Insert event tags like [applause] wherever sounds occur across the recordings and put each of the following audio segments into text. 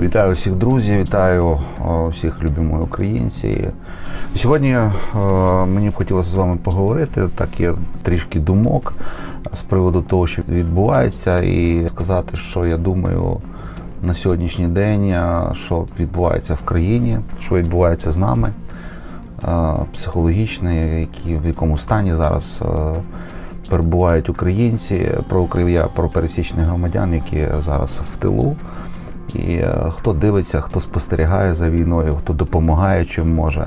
Вітаю всіх друзів, вітаю всіх любимої українці. Сьогодні мені б хотілося з вами поговорити. Так є трішки думок з приводу того, що відбувається, і сказати, що я думаю на сьогоднішній день, що відбувається в країні, що відбувається з нами, психологічно, які в якому стані зараз. Перебувають українці, про я про пересічних громадян, які зараз в тилу. І е, хто дивиться, хто спостерігає за війною, хто допомагає чим може.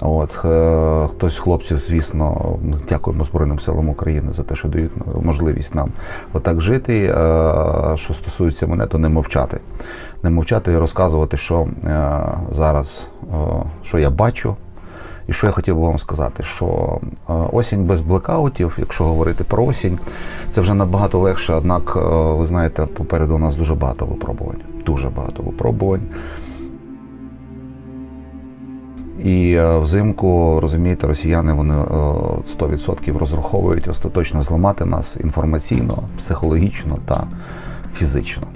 От е, хтось хлопців, звісно, дякуємо Збройним силам України за те, що дають можливість нам отак жити. Е, Що стосується мене, то не мовчати. Не мовчати і розказувати, що зараз, що я бачу. І що я хотів би вам сказати, що осінь без блекаутів, якщо говорити про осінь, це вже набагато легше. Однак, ви знаєте, попереду у нас дуже багато випробувань. Дуже багато випробувань. І е, взимку, розумієте, росіяни вони е, 100% розраховують остаточно зламати нас інформаційно, психологічно та фізично.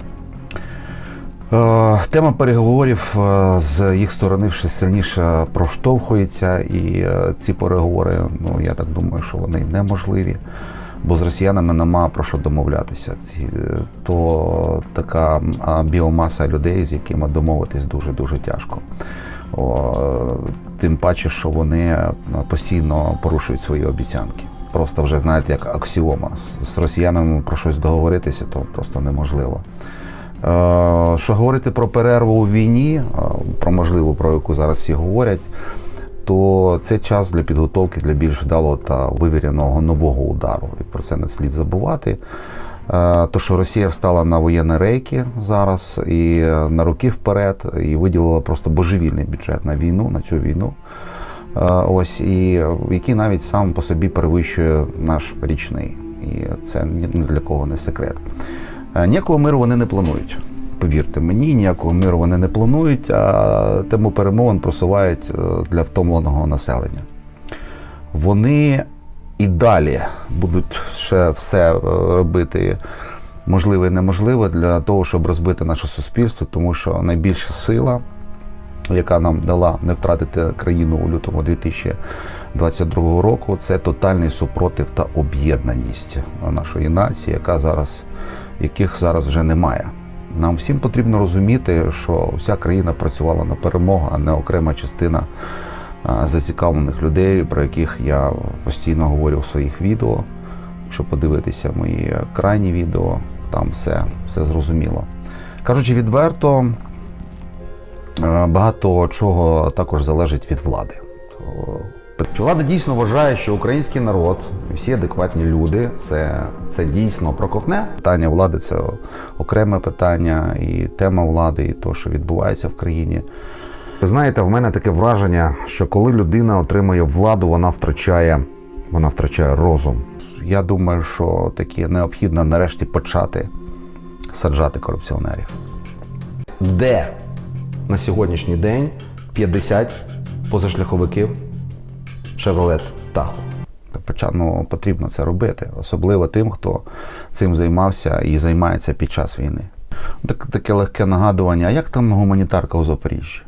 Е, Тема переговорів е, з їх сторони ще сильніше проштовхується, і е, ці переговори, ну я так думаю, що вони неможливі, бо з росіянами нема про що домовлятися. Е, То така біомаса людей, з якими домовитись дуже дуже тяжко. Тим паче, що вони е, постійно порушують свої обіцянки. Просто вже знаєте, як аксіома. З росіянами про щось договоритися, то просто неможливо. Е, Що говорити про перерву у війні, про можливу, про яку зараз всі говорять, то це час для підготовки для більш вдалого та вивіреного нового удару. І про це не слід забувати. Е, То, що Росія встала на воєнні рейки зараз і е, на роки вперед, і виділила просто божевільний бюджет на війну, на цю війну. Е, Ось і який навіть сам по собі перевищує наш річний. І це ні для кого не секрет. Ніякого миру вони не планують. Повірте мені, ніякого миру вони не планують, а тему перемовин просувають е, для втомленого населення. Вони і далі будуть ще все е, робити можливе і неможливе для того, щоб розбити наше суспільство, тому що найбільша сила, яка нам дала не втратити країну у лютому 2022 року, це тотальний супротив та об'єднаність нашої нації, яка зараз, яких зараз вже немає. Нам всім потрібно розуміти, що вся країна працювала на перемогу, а не окрема частина зацікавлених людей, про яких я постійно говорю в своїх відео. Якщо подивитися мої крайні відео, там все, все зрозуміло. Кажучи відверто, е, багато чого також залежить від влади. То Влада дійсно вважає, що український народ, всі адекватні люди, це, це дійсно проковне. Питання влади це окреме питання, і тема влади, і то, що відбувається в країні. Знаєте, в мене таке враження, що коли людина отримує владу, вона втрачає, вона втрачає розум. Я думаю, що таки необхідно нарешті почати саджати корупціонерів. Де на сьогоднішній день 50 позашляховиків Chevrolet Tahoe? Ну, потрібно це робити, особливо тим, хто цим займався і займається під час війни. Так, таке легке нагадування, а як там гуманітарка у Запоріжжі?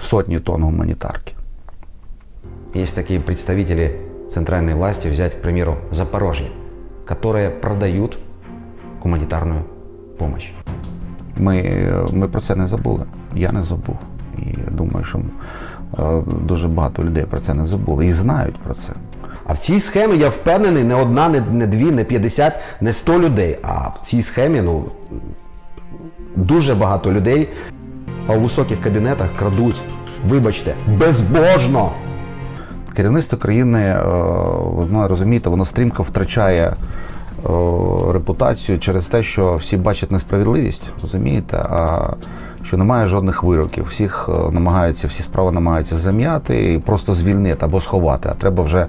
Сотні тонн гуманітарки. Есть такие представители центральной власти, взять, к примеру, Запорожье, которые продают гуманитарную помощь. Ми, ми про це не забули. Я не забув. І думаю, що е, дуже багато людей про це не забули і знають про це. А в цій схемі я впевнений, не одна, не, не дві, не 50, не 100 людей. А в цій схемі ну, дуже багато людей а у високих кабінетах крадуть. Вибачте, безбожно! Керівництво країни, е, ви розумієте, воно стрімко втрачає е, репутацію через те, що всі бачать несправедливість, розумієте, а що немає жодних вироків. Всіх е, намагаються, всі справи намагаються зам'яти і просто звільнити або сховати. А треба вже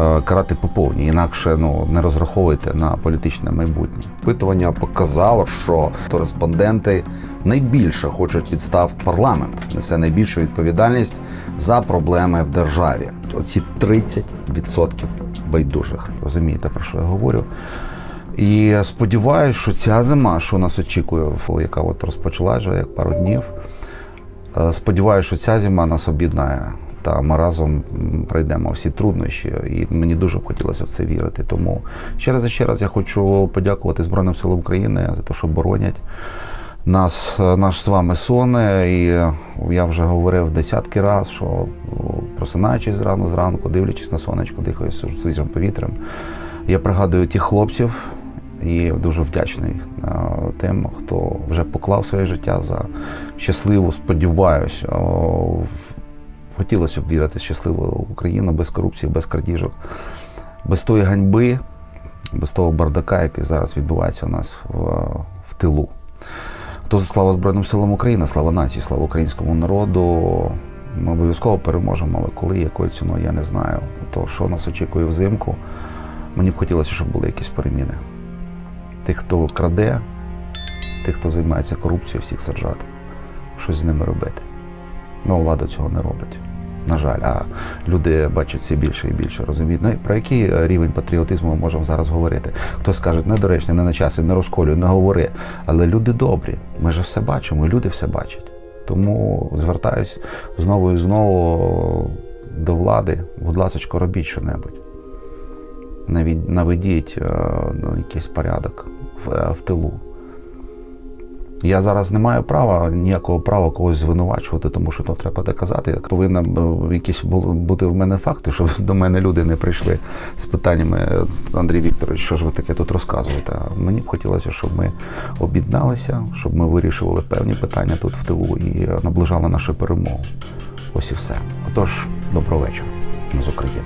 е, карати по повній, інакше ну не розраховуйте на політичне майбутнє. Опитування показало, що респонденти найбільше хочуть відставки. Парламент несе найбільшу відповідальність за проблеми в державі. Оці 30% байдужих. Розумієте, про що я говорю? І сподіваюся, що ця зима, що нас очікує, яка от розпочалась вже як пару днів. е, Сподіваюся, що ця зима нас об'єднає. Та ми разом пройдемо всі труднощі, і мені дуже б хотілося в це вірити. Тому ще раз і ще раз я хочу подякувати Збройним силам України за те, що боронять нас, е, наш з вами сон. І е, я вже говорив десятки разів, що просинаючись зрано зранку, дивлячись на сонечко, дихаю свіжим повітрям. Я пригадую тих хлопців і дуже вдячний е, тим, хто вже поклав своє життя за щасливу, сподіваюся. Хотілося б вірити в щасливу Україну без корупції, без крадіжок, без тої ганьби, без того бардака, який зараз відбувається у нас в, в тилу. То слава Збройним силам України, слава нації, слава українському народу. Ми обов'язково переможемо, але коли, якою ціною, я не знаю. То, що нас очікує взимку, мені б хотілося, щоб були якісь переміни. Тих, хто краде, тих, хто займається корупцією, всіх саджати, щось з ними робити. Ну, влада цього не робить. На жаль, а люди бачать все більше і більше, розуміють. Ну, про який е, рівень патріотизму ми можемо зараз говорити? Хтось скаже, недоречно, не на часі, не розколюй, не говори. Але люди добрі, ми ж все бачимо, люди все бачать. Тому звертаюсь знову і знову до влади, будь ласка, робіть що-небудь. Навіть наведіть е, ну, якийсь порядок в, е, в тилу. Я зараз не маю права ніякого права когось звинувачувати, тому що то треба доказати. Повинна якісь бу- бути в мене факти, щоб [laughs] до мене люди не прийшли з питаннями Андрій Вікторович, що ж ви таке тут розказуєте. Мені б хотілося, щоб ми об'єдналися, щоб ми вирішували певні питання тут в тилу і наближали нашу перемогу. Ось і все. Отож, доброго вечора. З України.